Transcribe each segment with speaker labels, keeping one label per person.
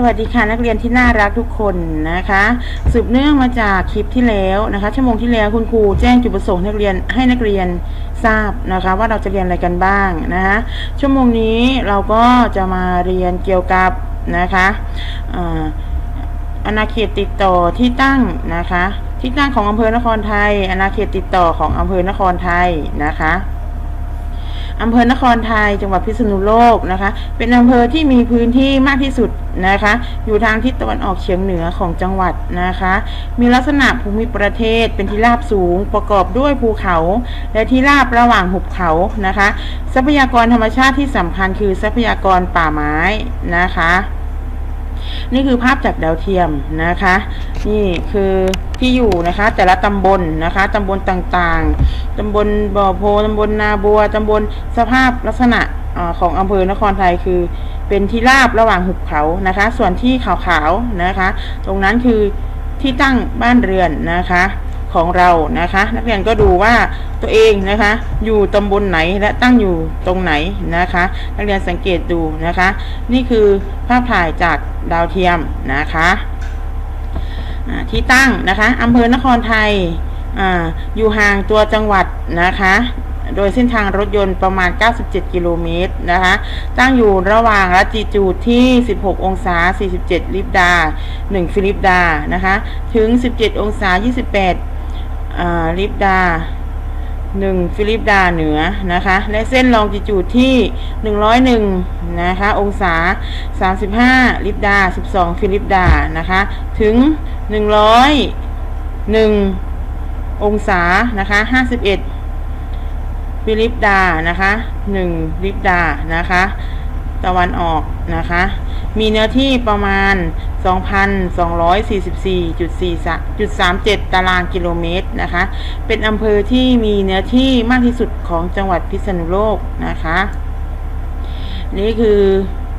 Speaker 1: สวัสดีค่ะนักเรียนที่น่ารักทุกคนนะคะ สืบเนื่องมาจากคลิปที่แล้วนะคะชั่วโมงที่แล้วคุณครูแจ้งจุดประสงค์นักเรียนให้นักเรียนทราบนะคะว่าเราจะเรียนอะไรกันบ้างนะคะชั่วโมงนี้เราก็จะมาเรียนเกี่ยวกับนะคะอาณาเขตติดต่อที่ตั้งนะคะ ที่ตั้งของอำเภอนครไทยอาณาเขตติดต่อของอำเภอนครไทยนะคะ อำเภอนครไทยจังหวัดพิษณุโลกนะคะ เป็นอำเภอที่มีพื้นที่มากที่สุดนะคะ อยู่ทางทิศตะวันออกเฉียงเหนือของจังหวัดนะคะ มีลักษณะภูมิประเทศเป็นที่ราบสูงประกอบด้วยภูเขา และที่ราบระหว่างหุบเขานะคะ ทรัพยากรธรรมชาติที่สำคัญคือทรัพยากรป่าไม้นะคะ นี่คือภาพจากดาวเทียมนะคะ นี่คือที่อยู่นะคะ แต่ละตำบลนะคะตำบลต่างๆตำบลบ่อโพตำบลนาบัวตำบลสภาพลักษณะอของอำเภอนครไทยคือเป็นที่ราบระหว่างหุบเขานะคะ ส่วนที่ขาวๆนะคะ ตรงนั้นคือที่ตั้งบ้านเรือนนะคะ ของเรานะคะ นักเรียนก็ดูว่าตัวเองนะคะ อยู่ตำบลไหนและตั้งอยู่ตรงไหนนะคะ นักเรียนสังเกตดูนะคะ นี่คือภาพถ่ายจากดาวเทียมนะคะที่ตั้งนะคะอำเภอนครไทยออยู่ห่างตัวจังหวัดนะคะ โดยเส้นทางรถยนต์ประมาณ 97 กิโลเมตรนะคะ ตั้งอยู่ระหว่างลัติจูดที่ 16 องศา 47 ลิบดา 1 ฟิลิปดา นะคะ ถึง 17 องศา 28 ลิบดา 1 ฟิลิปดาเหนือนะคะ และเส้นลองจิจูดที่ 101 นะคะ องศา 35 ลิบดา 12 ฟิลิปดานะคะ ถึง 101 องศานะคะ 51 ฟิลิปดานะคะ 1 ลิปดานะคะ ตะวันออกนะคะ มีเนื้อที่ประมาณ 2,244.37 ตารางกิโลเมตรนะคะ เป็นอำเภอที่มีเนื้อที่มากที่สุดของจังหวัดพิษณุโลกนะคะ นี่คือ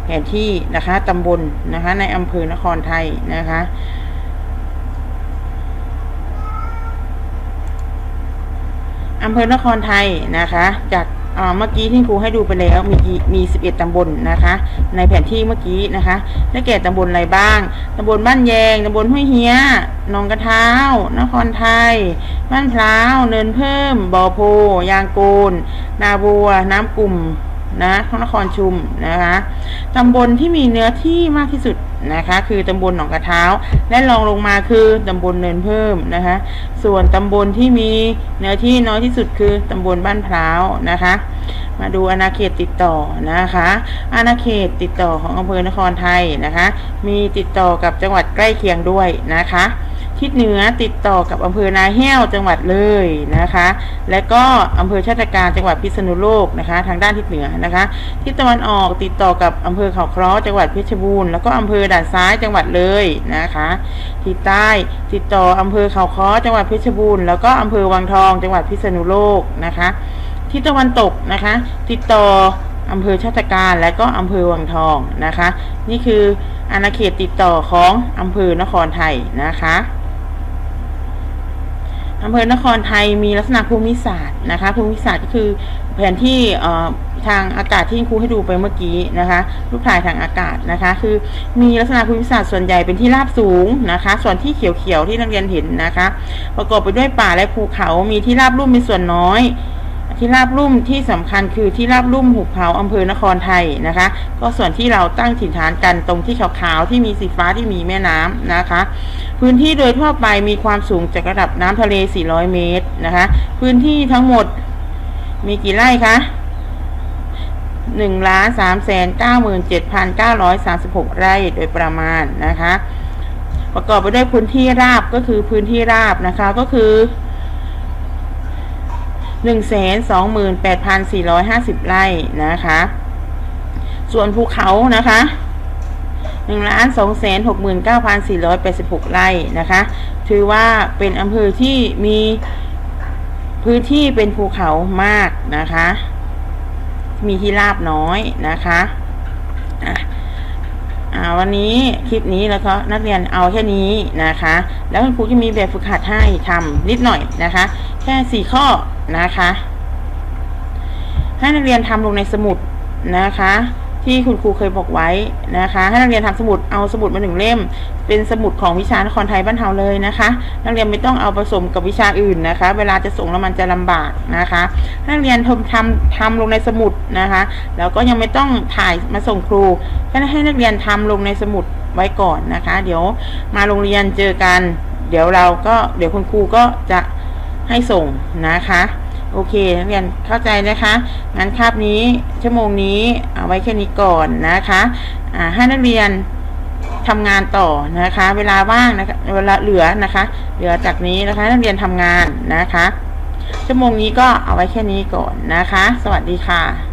Speaker 1: แผนที่นะคะตำบลนะคะ ในอำเภอนครไทยนะคะอำเภอนครไทยนะคะ จาก เมื่อกี้ที่ครูให้ดูไปแล้วมีมี11ตำบลนะคะ ในแผนที่เมื่อกี้นะคะ ได้แก่ตำบลอะไรบ้างตำบลบ้านแยงตำบลห้วยเฮียหนองกระเท้า นครไทย บ้านพร้าว เนินเพิ่ม บ่อโพ ยางโกน นาบัว น้ำกลุ่มนะนครชุมนะคะตำบลที่มีเนื้อที่มากที่สุด นะคะ คือตำบลหนองกระเท้า และรองลงมาคือตำบลเนินเพิ่มนะคะ ส่วนตำบลที่มีเนื้อที่น้อยที่สุดคือตำบลบ้านพร้าวนะคะ มาดูอาณาเขตติดต่อนะคะ อาณาเขตติดต่อของอำเภอนครไทยนะคะ มีติดต่อกับจังหวัดใกล้เคียงด้วยนะคะ ทิศเหนือติดต่อกับอำเภอนาแห้วจังหวัดเลยนะคะ และก็อำเภอชาติการจังหวัดพิษณุโลกนะคะ ทางด้านทิศเหนือนะคะทิศตะวันออกติดต่อกับอำเภอเขาเคราะห์จังหวัดเพชรบูรณ์แล้วก็อำเภอด่านซ้ายจังหวัดเลยนะคะทิศใต้ติดต่ออำเภอเขาเคราะห์จังหวัดเพชรบูรณ์แล้วก็อำเภอวังทองจังหวัดพิษณุโลกนะคะทิศตะวันตกนะคะ ติดต่ออำเภอชาติการและก็อำเภอวังทองนะคะ นี่คืออาณาเขตติดต่อของอำเภอนครไทยนะคะ อำเภอนครไทยมีลักษณะภูมิศาสตร์นะคะ ภูมิศาสตร์ก็คือแผนที่ทางอากาศที่ครูให้ดูไปเมื่อกี้นะคะรูปถ่ายทางอากาศนะคะ คือมีลักษณะภูมิศาสตร์ส่วนใหญ่เป็นที่ราบสูงนะคะ ส่วนที่เขียวๆที่นักเรียนเห็นนะคะ ประกอบไปด้วยป่าและภูเขามีที่ราบลุ่มเป็นส่วนน้อยที่ราบลุ่มที่สำคัญคือที่ราบลุ่มหุบเขาอำเภอนครไทยนะคะ ก็ส่วนที่เราตั้งถิ่นฐานกันตรงที่ขาวๆที่มีสีฟ้าที่มีแม่น้ำนะคะ พื้นที่โดยทั่วไปมีความสูงจากระดับน้ำทะเล 400 เมตรนะคะพื้นที่ทั้งหมดมีกี่ไร่คะ1ล้าน3แสน97,936ไร่โดยประมาณนะคะ ประกอบไปด้วยพื้นที่ราบก็คือพื้นที่ราบนะคะก็คือ128,450ไร่นะคะ ส่วนภูเขานะคะ 1ล้าน2แสน69,486 ไร่นะคะ ถือว่าเป็นอำเภอที่มีพื้นที่เป็นภูเขามากนะคะ มีที่ราบน้อยนะคะอ่าวันนี้คลิปนี้แล้วก็นักเรียนเอาแค่นี้นะคะ แล้วคุณครูจะมีแบบฝึกหัดให้ทำนิดหน่อยนะคะ แค่สี่ข้อนะคะ ให้นักเรียนทำลงในสมุดนะคะ ที่คุณครูเคยบอกไว้นะคะ ให้นักเรียนทำสมุดเอาสมุดมาหนึ่งเล่ม เป็นสมุดของวิชานครไทยบ้านเฮาเลยนะคะ นักเรียนไม่ต้องเอาผสมกับวิชาอื่นนะคะ เวลาจะส่งแล้วมันจะลำบากนะคะให้นักเรียนทำทำทำลงในสมุดนะคะ แล้วก็ยังไม่ต้องถ่ายมาส่งครูแค่ให้นักเรียนทำลงในสมุดไว้ก่อนนะคะ เดี๋ยวมาโรงเรียนเจอกัน เดี๋ยวเราก็เดี๋ยวคุณครูก็จะให้ส่งนะคะ โอเคนักเรียนเข้าใจนะคะงั้นคาบนี้ชั่วโมงนี้เอาไว้แค่นี้ก่อนนะคะอ่าให้นักเรียนทำงานต่อนะคะ เวลาว่างนะคะเวลาเหลือนะคะ เหลือจากนี้นะคะนักเรียนทำงานนะคะ ชั่วโมงนี้ก็เอาไว้แค่นี้ก่อนนะคะ สวัสดีค่ะ